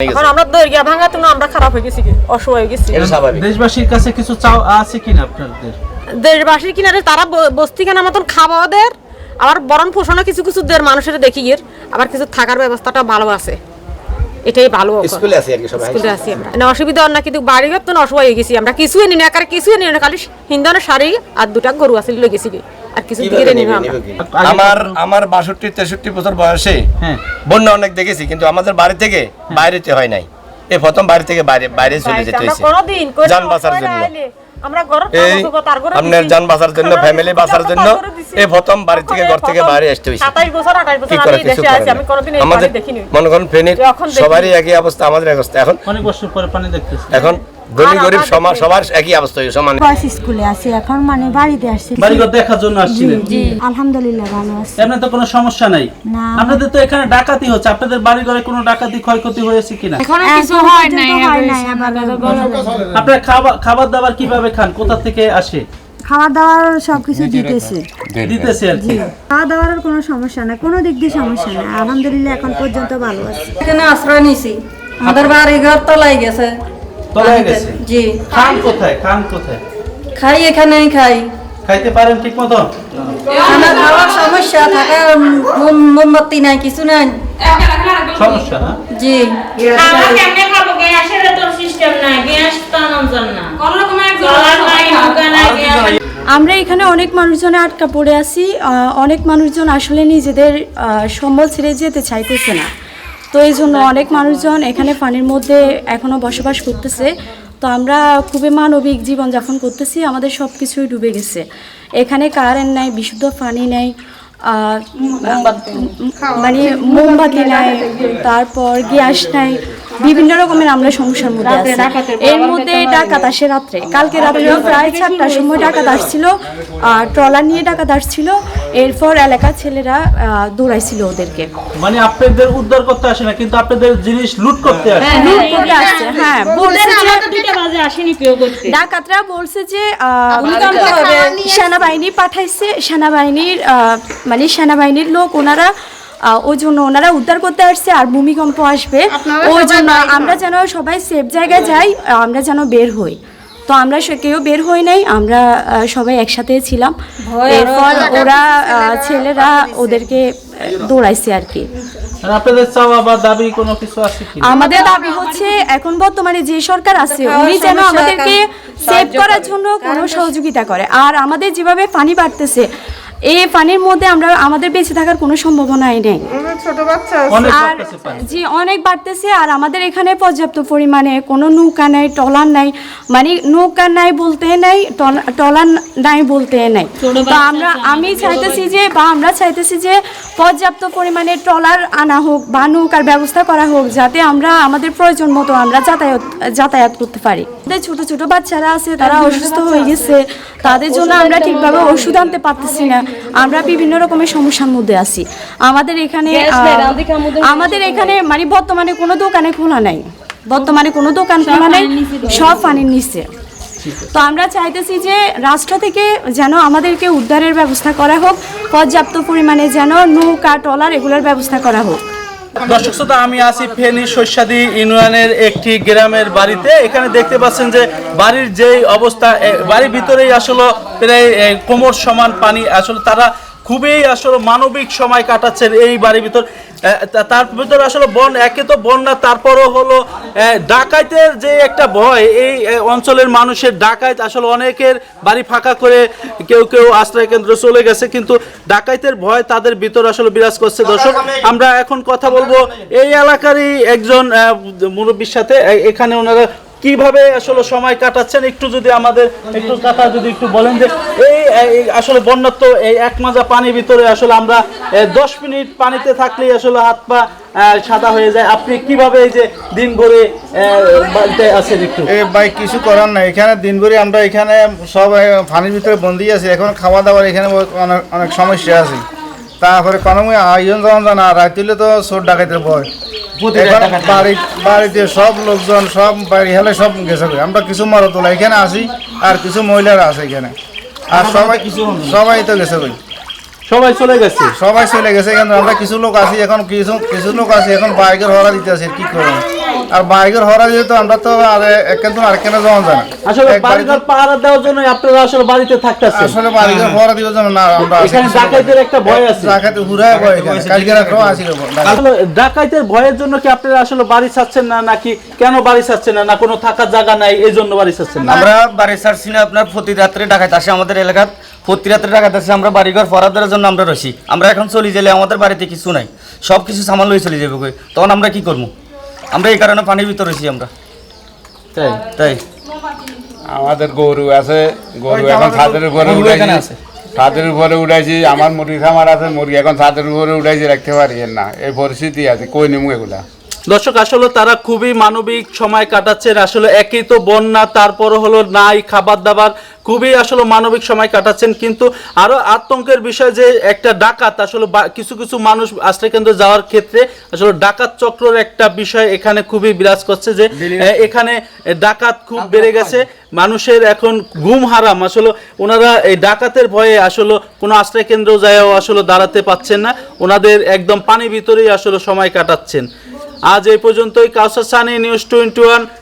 এখন আমরা দৈর্ঘ্য ভাঙা তুমি আমরা খারাপ হয়ে গেছি অসহায় হয়ে গেছি। দেশবাসীর কাছে কিছু চাও আছে কিনা আপনাদের? দেশবাসীর কিনারে তারা বস্তি কেনা মতন খাওয়া আবার বরণ পোষণও কিছু কিছু দের মানুষের দেখি গিয়ে আবার কিছু থাকার ব্যবস্থাটা ভালো আছে। এটাই ভালো স্কুলে আছি আর কি সবাই স্কুলে আছি আমরা। না অসুবিধা না কিন্তু বাড়ি ঘর তো অসহায় হয়ে গেছি আমরা। কিছুই নিই না আকারে কিছুই নিই না খালি হিন্দনের শাড়ি আর দুটা গরু আছে লই গেছি। আর কিছু আমরা। আমার বাষট্টি তেষট্টি বছর বয়সে হ্যাঁ। বন্যা অনেক দেখেছি কিন্তু আমাদের বাড়ি থেকে বাইরেতে হয় নাই। এই প্রথম বাড়ি থেকে বাইরে বাইরে চলে যেতে হয়েছে। যান বাঁচার জন্য। আইলে আমরা ঘরের এই আপনার যান বাঁচার জন্য ফ্যামিলি বাঁচার জন্য। এই প্রথম বাড়ি থেকে ঘর থেকে বাইরে আসতে হয়েছে। 27 বছর 28 বছর কি করে কিছু দেশে আছি করে আমি না। কোনোদিন এই আমাদের মনে করেন ফেনীর সবারই একই অবস্থা আমাদের অবস্থা। এখন অনেক বছর পরে পানি দেখতেছি। এখন ধনী গরিব দেশে- সবার একই অবস্থা হয়েছে, সমান। বয়স স্কুলে আছি এখন মানে বাড়িতে আসছি। বাড়িঘর দেখার জন্য আসছিলেন? জি আলহামদুলিল্লাহ ভালো আছি। এমনি তো কোনো সমস্যা নাই? না। আপনাদের তো এখানে ডাকাতি হচ্ছে। আপনাদের বাড়ি ঘরে কোনো ডাকাতি ক্ষয়ক্ষতি হয়েছে কিনা? এখনও কিছু হয় নাই আপনারা খাবার খাবার দাবার কীভাবে খান? কোথা থেকে আসে? খাওয়া দাওয়ার সবকিছু দিতেছে। দিতেছে আর কি। খাওয়া দাওয়ার কোনো সমস্যা নাই। কোনো দিক দিয়ে সমস্যা নাই। আলহামদুলিল্লাহ এখন পর্যন্ত ভালো আছি। এখানে আশ্রয় নিছি। আমাদের বাড়ি ঘর তলাই গেছে। তলায় গেছে। জি। খান কোথায়? খান কোথায়? খাই এখানেই খাই। খাইতে পারেন ঠিক মতো খানা খাওয়ার সমস্যা থাকে মোমবাতি নাই কিছু নাই। সমস্যা না? জি। আমরা কেমনে খাব? গ্যাসের তো সিস্টেম নাই গ্যাস তো আনন্দ না। কোন রকম নাই নৌকা নাই গ্যাস আমরা এখানে অনেক মানুষজনে আটকা পড়ে আছি অনেক মানুষজন আসলে নিজেদের সম্বল ছেড়ে যেতে চাইতেছে না। তো এই জন্য অনেক মানুষজন এখানে পানির মধ্যে এখনও বসবাস করতেছে। তো আমরা খুবই মানবিক জীবনযাপন করতেছি আমাদের সব কিছুই ডুবে গেছে। এখানে কারেন্ট নাই বিশুদ্ধ পানি নাই। মানে মোমবাতি নাই তারপর গ্যাস নাই। বিভিন্ন রকমের আমরা সমস্যার মধ্যে আছি। এর মধ্যে ডাকাত আসে রাত্রে। কালকে রাত্রে প্রায় চারটার সময় ডাকাত আসছিল আর ট্রলার নিয়ে ডাকাত আসছিল। এরপর এলাকার ছেলেরা দৌড়াইছিল ওদেরকে। মানে আপনাদের উদ্ধার করতে আসে না কিন্তু আপনাদের জিনিস লুট করতে আসে। লুট করতে আসছে হ্যাঁ। বলছে যে দুইটা বাজে আসেনি কেউ করতে। ডাকাতরা বলছে যে আহ, সেনাবাহিনী পাঠাইছে সেনাবাহিনীর আহ, মানে সেনাবাহিনীর লোক ওনারা ওই জন্য ওনারা উদ্ধার করতে আসছে আর ভূমিকম্প আসবে। ওই জন্য আমরা যেন। সবাই সেফ জায়গায় যাই আমরা যেন বের হই। তো আমরা সে- কেউ বের হই নাই আমরা সবাই একসাথে ছিলাম। এরপর ওরা ছেলেরা ওদেরকে দৌড়াইছে আর কি। আপনাদের চাওয়া বা দাবি কোনো কিছু আছে কি আমাদের দাবি হচ্ছে এখন বর্তমানে যে সরকার আছে উনি যেন আমাদেরকে সেভ করার জন্য কোনো সহযোগিতা করে। আর আমাদের যেভাবে পানি বাড়তেছে এই পানির মধ্যে আমরা আমাদের বেঁচে থাকার কোনো সম্ভাবনাই নেই। অনেক আর বাড়তেছে জি অনেক বাড়তেছে আর আমাদের এখানে পর্যাপ্ত পরিমাণে কোনো নৌকা নাই টলার নাই। মানে নৌকা নাই বলতে নাই টল- টলার নাই বলতে নাই। তো আমরা আমি চাইতেছি যে বা আমরা চাইতেছি যে পর্যাপ্ত পরিমাণে ট্রলার আনা হোক বা নৌকার ব্যবস্থা করা হোক যাতে আমরা আমাদের প্রয়োজন মতো আমরা যাতায়াত যাতায়াত করতে পারি। ছোট ছোট বাচ্চারা আছে তারা অসুস্থ হয়ে গেছে। তাদের জন্য আমরা ঠিকভাবে ওষুধ আনতে পারতেছি না। আমরা বিভিন্ন রকমের সমস্যার মধ্যে আছি। আমাদের এখানে আমাদের এখানে মানে বর্তমানে কোনো দোকানে খোলা নাই। বর্তমানে কোনো দোকান খোলা নাই সব পানির নিচে। তো আমরা চাইতেছি যে রাষ্ট্র থেকে যেন আমাদেরকে উদ্ধারের ব্যবস্থা করা হোক পর্যাপ্ত পরিমাণে যেন নৌকা ট্রলার এগুলোর ব্যবস্থা করা হোক। দর্শক শ্রোতা, আমি আছি ফেনী শস্যাদি ইউনিয়নের একটি গ্রামের বাড়িতে। এখানে দেখতে পাচ্ছেন যে বাড়ির যেই অবস্থা বাড়ির ভিতরেই আসলে প্রায় কোমর সমান পানি। আসলে তারা খুবই আসলে মানবিক সময় কাটাচ্ছেন এই বাড়ির ভিতর। তার ভিতরে আসলে বন, একে তো বন্যা তারপরও হলো ডাকাইতের যে একটা ভয়, এই অঞ্চলের মানুষের ডাকাইত আসলে অনেকের বাড়ি ফাঁকা করে কেউ কেউ আশ্রয় কেন্দ্র চলে গেছে, কিন্তু ডাকাইতের ভয় তাদের ভিতর আসলে বিরাজ করছে। দর্শক, আমরা এখন কথা বলব এই এলাকারই একজন মুরব্বীর সাথে। এখানে ওনারা কীভাবে আসলে সময় কাটাচ্ছেন? একটু যদি আমাদের, একটু কথা যদি একটু বলেন যে এই আসলে বন্যার তো এই এক মাজা পানির ভিতরে আসলে আমরা দশ মিনিট পানিতে থাকলেই আসলে হাত পা সাদা হয়ে যায়। আপনি কীভাবে এই যে দিন ভরে বাড়িতে আছেন একটু? ভাই কিছু করার নাই। এখানে দিনভরি আমরা এখানে সব পানির ভিতরে বন্দি আছি। এখন খাওয়া দাওয়ার এখানে অনেক অনেক সমস্যা আছে। তারপরে কোনো আয়োজন যখন জানা রাত হইলে তো চোর ডাকাইতে এখন বাড়ি বাড়িতে সব লোকজন সব বাড়ি হেলে সব গেছে। আমরা কিছু মারা তোলা। এখানে আছি আর কিছু মহিলারা আছে এখানে। আর সবাই কিছু সবাই তো গেছে ভাই। সবাই চলে গেছে? সবাই চলে গেছে কেন আমরা কিছু লোক আছি এখন কিছু কিছু লোক আছি এখন বাইকের ভাড়া দিতে আছে কি করব? আর বাড়িঘর হরা দিয়ে তো আমরা তো আর একখান তো আরেকখানে যাওয়া যায় না? আসলে বাড়িঘর পাহারা দেওয়ার জন্য আপনারা আসলে বাড়িতে থাকতেছেন। আসলে বাড়িঘর হরা দিবার জন্য না আমরা এখানে ডাকাইতের একটা ভয় আছে। ডাকাতে হুরায় ভয় এখানে। কালকে রাত্রেও আসিল আসলে ডাকাইতের ভয়ের জন্য কি আপনারা আসলে বাড়ি ছাড়ছেন না নাকি কেন বাড়ি ছাড়ছেন না না কোনো থাকার জায়গা নাই এই জন্য বাড়ি ছাড়ছেন না? আমরা বাড়ি ছাড়ছি না আপনার প্রতি রাত্রে ডাকাত আসে আমাদের এলাকার। প্রতি রাত্রে ডাকাত আসে আমরা বাড়িঘর ফরাদের জন্য আমরা রসি আমরা এখন চলে গেলে আমাদের বাড়িতে কিছু নাই। সব কিছু সামান লই চলে যাবে তখন আমরা কি করব? আমরা এই কারণে পানির ভিতরে রয়েছি আমরা। তাই? তাই। আমাদের গরু আছে গরু এখন ছাদের উপরে উঠাইছি ছাদের উপরে উঠাইছি আমার মুরগি খামার আছে মুরগি এখন ছাদের উপরে উঠাইছি রাখতে পারি না। এই পরিস্থিতি আছে কই নিমু এগুলা? দর্শক আসলে তারা খুবই মানবিক সময় কাটাচ্ছেন আসলে একই তো বন্যা তারপর হলো নাই খাবার দাবার খুবই আসলে মানবিক সময় কাটাচ্ছেন কিন্তু আরও আতঙ্কের বিষয় যে একটা ডাকাত আসলে বা- কিছু কিছু মানুষ আশ্রয় কেন্দ্রে যাওয়ার ক্ষেত্রে আসলে ডাকাত চক্রের একটা বিষয় এখানে খুবই বিরাজ করছে যে এখানে ডাকাত খুব বেড়ে গেছে মানুষের এখন ঘুম হারাম আসলে ওনারা এই ডাকাতের ভয়ে আসলে কোনো আশ্রয় কেন্দ্রেও যায়ও আসলে দাঁড়াতে পাচ্ছেন না ওনাদের একদম পানির ভিতরেই আসলে সময় কাটাচ্ছেন। আজ এই পর্যন্তই Kausar Sunny news twenty one